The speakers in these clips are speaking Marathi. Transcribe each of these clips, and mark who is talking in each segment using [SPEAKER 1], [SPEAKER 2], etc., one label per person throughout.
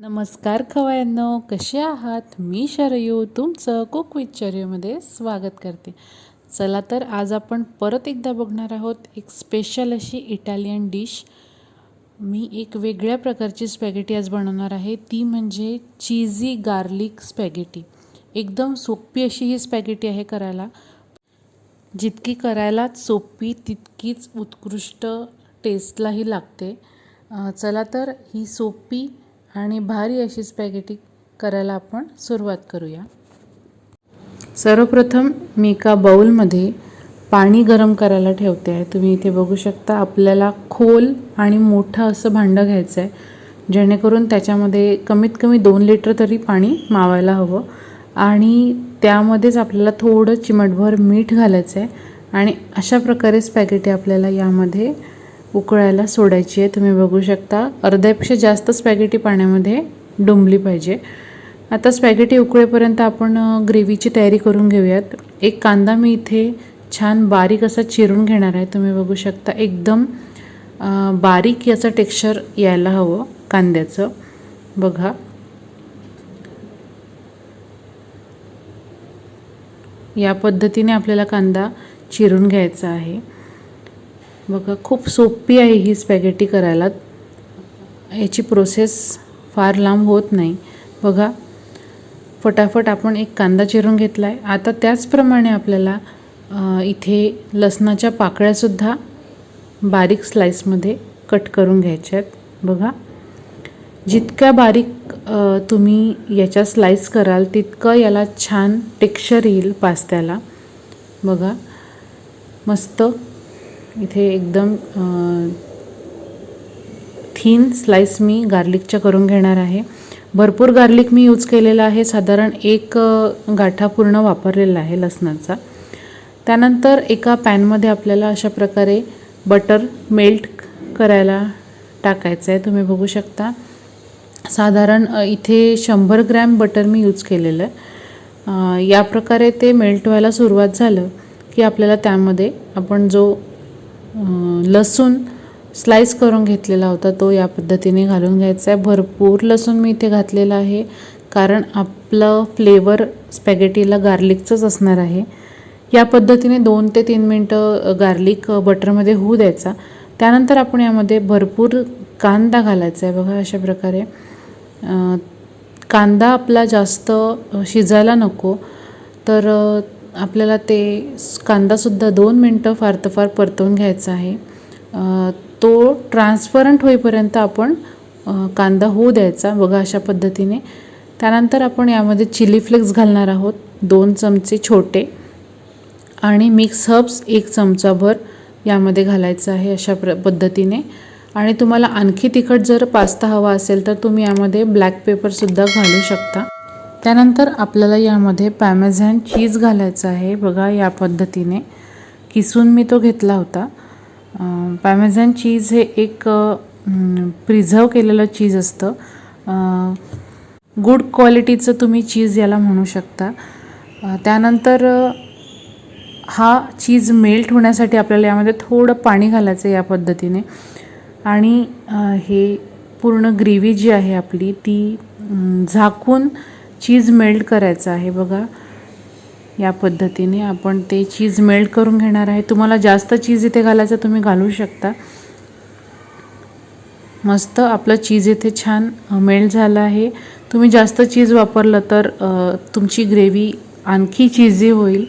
[SPEAKER 1] नमस्कार खवयांनो कसे आहात? मी शरयू तुमचं कुक विथ शरयूमध्ये स्वागत करते. चला तर आज आपण परत एकदा बघणार आहोत एक स्पेशल अशी इटालियन डिश मी एक वेगळ्या प्रकारची स्पॅगेटी आज बनवणार आहे. ती म्हणजे चीझी गार्लिक स्पॅगेटी एकदम सोपी अशी ही स्पॅगेटी आहे करायला. जितकी करायला सोपी तितकीच उत्कृष्ट टेस्टलाही लागते. चला तर ही सोपी आणि भारी अशी स्पॅगेटी करायला आपण सुरुवात करूया. सर्वप्रथम मी एका बाऊलमध्ये पाणी गरम करायला ठेवते आहे. तुम्ही इथे बघू शकता आपल्याला खोल आणि मोठं असं भांडं घ्यायचं आहे जेणेकरून त्याच्यामध्ये कमीत कमी दोन लिटर तरी पाणी मावायला हवं. आणि त्यामध्येच आपल्याला थोडं चिमटभर मीठ घालायचं आहे आणि अशा प्रकारे स्पॅगेटी आपल्याला यामध्ये उकळायला सोडायची आहे. तुम्ही बघू शकता. अर्ध्यापेक्षा जास्त स्पॅगेटी पाण्यामध्ये डुंबली पाहिजे. आता स्पॅगेटी उकळेपर्यंत आपण ग्रेव्हीची तयारी करून घेऊयात. एक कांदा मी इथे छान बारीक असा चिरून घेणार आहे. तुम्ही बघू शकता एकदम बारीक याचं टेक्स्चर यायला हवं कांद्याचं. बघा. या पद्धतीने आपल्याला कांदा चिरून घ्यायचा आहे. बघा खूप सोपी आहे ही स्पॅगेटी करायला. याची प्रोसेस फार लांब होत नाही. बघा फटाफट आपण एक कांदा चिरून घेतला आहे आता त्याचप्रमाणे आपल्याला इथे लसणाच्या पाकळ्यासुद्धा बारीक स्लाईसमध्ये कट करून घ्यायच्या आहेत. बघा जितक्या बारीक तुम्ही याच्या स्लाईस कराल तितकं याला छान टेक्स्चर येईल पास्त्याला. बघा मस्त इथे एकदम थीन स्लाईस मी गार्लिकच्या करून घेणार आहे. भरपूर गार्लिक मी यूज केलेला आहे. साधारण एक गाठा पूर्ण वापरलेला आहे लसणाचा. त्यानंतर एका पॅनमध्ये आपल्याला अशा प्रकारे बटर मेल्ट करायला टाकायचं आहे तुम्ही बघू शकता. साधारण इथे शंभर ग्रॅम बटर मी यूज केलेलं आहे. या प्रकारे ते मेल्ट व्हायला सुरुवात झालं की आपल्याला त्यामध्ये आपण जो लसूण स्लाईस करून घेतलेला होता तो या पद्धतीने घालून घ्यायचा आहे. भरपूर लसूण मी इथे घातलेला आहे कारण आपलं फ्लेवर स्पॅगेटीला गार्लिकचंच असणार आहे. या पद्धतीने दोन ते तीन मिनटं गार्लिक बटरमध्ये होऊ द्यायचा. त्यानंतर आपण यामध्ये भरपूर कांदा घालायचा आहे. बघा अशा प्रकारे कांदा आपला जास्त शिजायला नको. तर आपल्याला ते कांदासुद्धा दोन मिनटं फार तर फार परतवून घ्यायचा आहे. तो ट्रान्सपरंट होईपर्यंत आपण कांदा होऊ द्यायचा बघा अशा पद्धतीने. त्यानंतर आपण यामध्ये चिली फ्लेक्स घालणार आहोत दोन चमचे छोटे. आणि मिक्स हर्ब्स एक चमचाभर यामध्ये घालायचं आहे अशा प्र पद्धतीने. आणि तुम्हाला आणखी तिखट जर पास्ता हवा असेल तर तुम्ही यामध्ये ब्लॅक पेपरसुद्धा घालू शकता. त्यानंतर आपल्याला यामध्ये पॅमेझॅन चीज घालायचं आहे. बघा या पद्धतीने. किसून मी तो घेतला होता. पॅमेझॅन चीज हे एक प्रिझर्व केलेलं चीज असतं. गुड क्वालिटीचं तुम्ही चीज याला म्हणू शकता. त्यानंतर हा चीज मेल्ट होण्यासाठी आपल्याला यामध्ये थोडं पाणी घालायचं आहे या पद्धतीने. आणि हे पूर्ण ग्रेव्ही जी आहे आपली ती झाकून चीज मेल्ट करायचं आहे बघा. या पद्धतीने आपण ते चीज मेल्ट करून घेणार आहे. तुम्हाला जास्त चीज इथे घालायचं तुम्ही घालू शकता. मस्त आपलं चीज इथे छान मेल्ट झालं आहे. तुम्ही जास्त चीज वापरलं तर तुमची ग्रेव्ही आणखी चीजी होईल.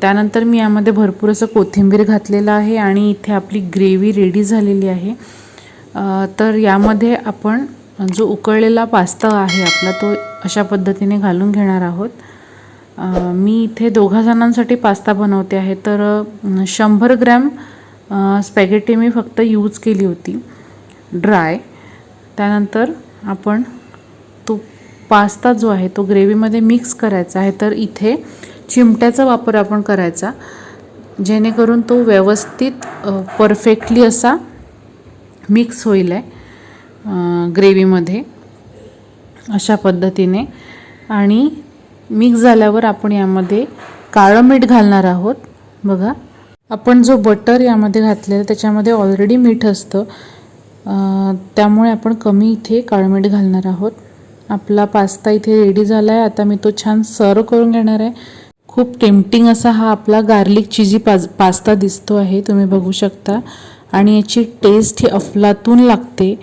[SPEAKER 1] त्यानंतर मी यामध्ये भरपूर असं कोथिंबीर घातलेलं आहे आणि इथे आपली ग्रेव्ही रेडी झालेली आहे. तर यामध्ये आपण जो उकळलेला पास्ता आहे आपला तो अशा पद्धतीने घालून घेणार आहोत. मी इथे दोघा जणांसाठी पास्ता बनवते आहे तर शंभर ग्रॅम स्पॅगेटी मी फक्त यूज केली होती ड्राय. त्यानंतर आपण तो पास्ता जो आहे तो ग्रेव्हीमध्ये मिक्स करायचा आहे तर इथे चिमट्याचा वापर आपण करायचा जेणेकरून तो व्यवस्थित परफेक्टली असा मिक्स होईल आहे. ग्रेव्हीमध्ये अशा पद्धतीने. आणि मिक्स झाल्यावर आपण यामध्ये काळं मीठ घालणार आहोत. बघा आपण जो बटर यामध्ये घातलेला त्याच्यामध्ये ऑलरेडी मीठ असतं. त्यामुळे आपण कमी इथे काळं मीठ घालणार आहोत. आपला पास्ता इथे रेडी झाला आहे आता मी तो छान सर्व करून घेणार आहे. खूप टेम्पटिंग असा हा आपला गार्लिक चिजी पाज पास्ता दिसतो आहे. तुम्ही बघू शकता. आणि याची टेस्ट ही अफलातून लागते.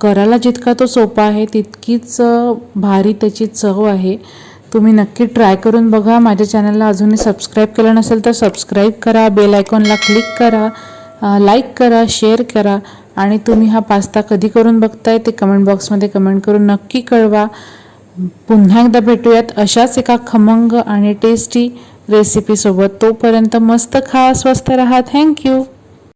[SPEAKER 1] करायला जितका तो सोपा आहे तितकीच भारी त्याची चव आहे. तुम्ही नक्की ट्राय करून बघा. माझ्या चॅनलला अजूनही सबस्क्राईब केलं नसेल तर सबस्क्राईब करा. बेल आयकॉनला क्लिक करा. लाईक करा शेअर करा. आणि तुम्ही हा पास्ता कधी करून बघताय ते कमेंट बॉक्समध्ये कमेंट करून नक्की कळवा. पुन्हा एकदा भेटूयात अशाच एका खमंग आणि टेस्टी रेसिपीसोबत तोपर्यंत मस्त खा स्वस्त राहा. थँक्यू